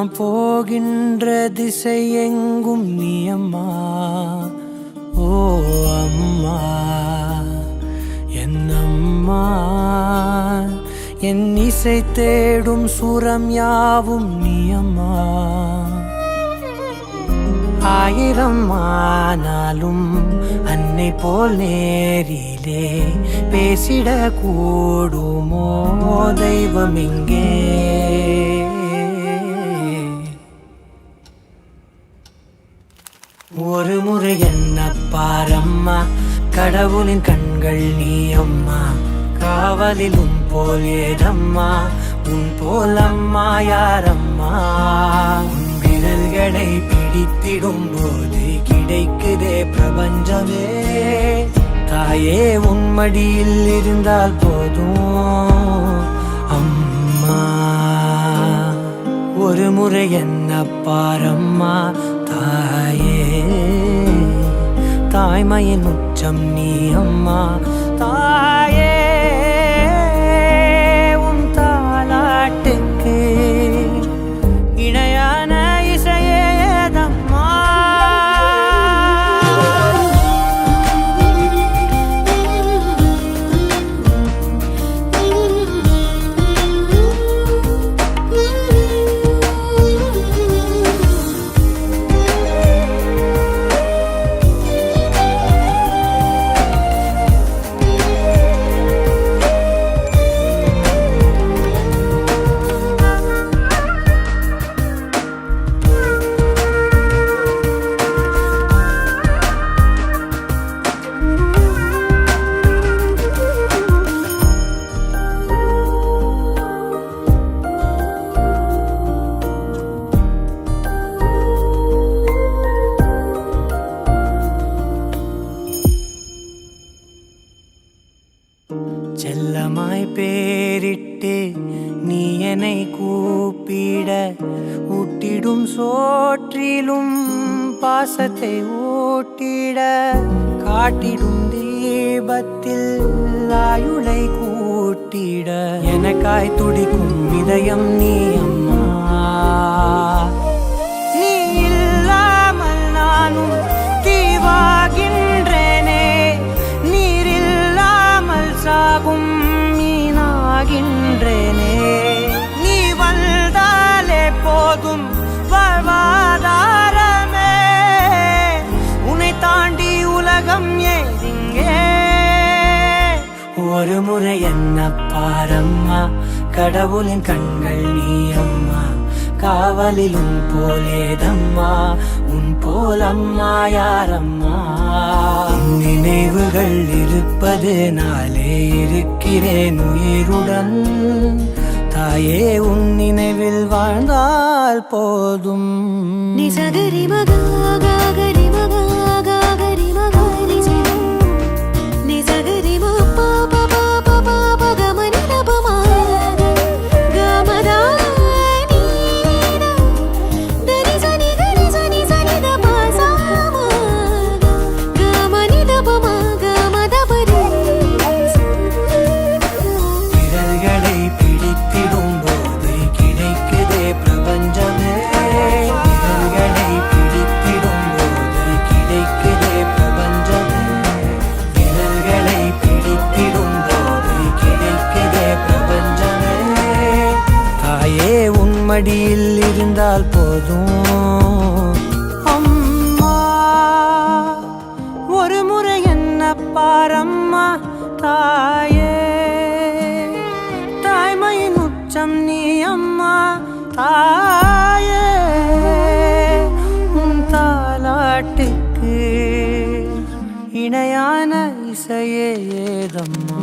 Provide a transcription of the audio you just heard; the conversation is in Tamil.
நாம் போகின்ற திசை எங்கும் நீ அம்மா. ஓ அம்மா என் அம்மா என் இசை தேடும் சுரம் யாவும் நீ அம்மா. ஆயிரம் ஆனாலும் அன்னை போல் நேரிலே பேசிட கூடுமோ தெய்வம் இங்கே. பாரம்மா கடவுளின் கண்கள் நீ அம்மா காவலில் உன் போல் ஏதம்மா உன் போல் அம்மா யாரம்மா? உன் விரல்களை பிடித்திடும் போது கிடைக்குதே பிரபஞ்சமே. தாயே உன் மடியில் இருந்தால் போதும் அம்மா. ஒரு முறை என்ன பாரம்மா தாயே. தாய்மையின் உச்சம் நீ அம்மா. தாய் செல்லமாய் பேரிட்டு நீ என்னை கூப்பிட ஊட்டிடும் சோற்றிலும் பாசத்தை ஊட்டிட காட்டிடும் தீபத்தில் ஆயுளை கூட்டிட. எனக்காய் துடிக்கும் இதயம் நீ அம்மா. போதும் வாழ்வாதாரமே. உன்னை தாண்டி உலகம் ஏதிங்கே ஒரு முறை என்ன பாரம்மா கடவுளின் கண்கள் நீ அம்மா காவலில் உன் போலேதம்மா உன் போல் அம்மா யாரம்மா? நினைவுகள் இருப்பது நாளே இருக்கிறேன் உயிருடன். தாயே உன் நினைவில் வாழ்ந்தால் போதும். ni மகா. அடியில் இருந்தால் போதும். அம்மா ஒரு முறை என்ன பாரம்மா தாயே. தாய்மையின் உச்சம் நீ அம்மா தாயே. உன் தாலாட்டுக்கு இணையான இசையே ஏதம்மா.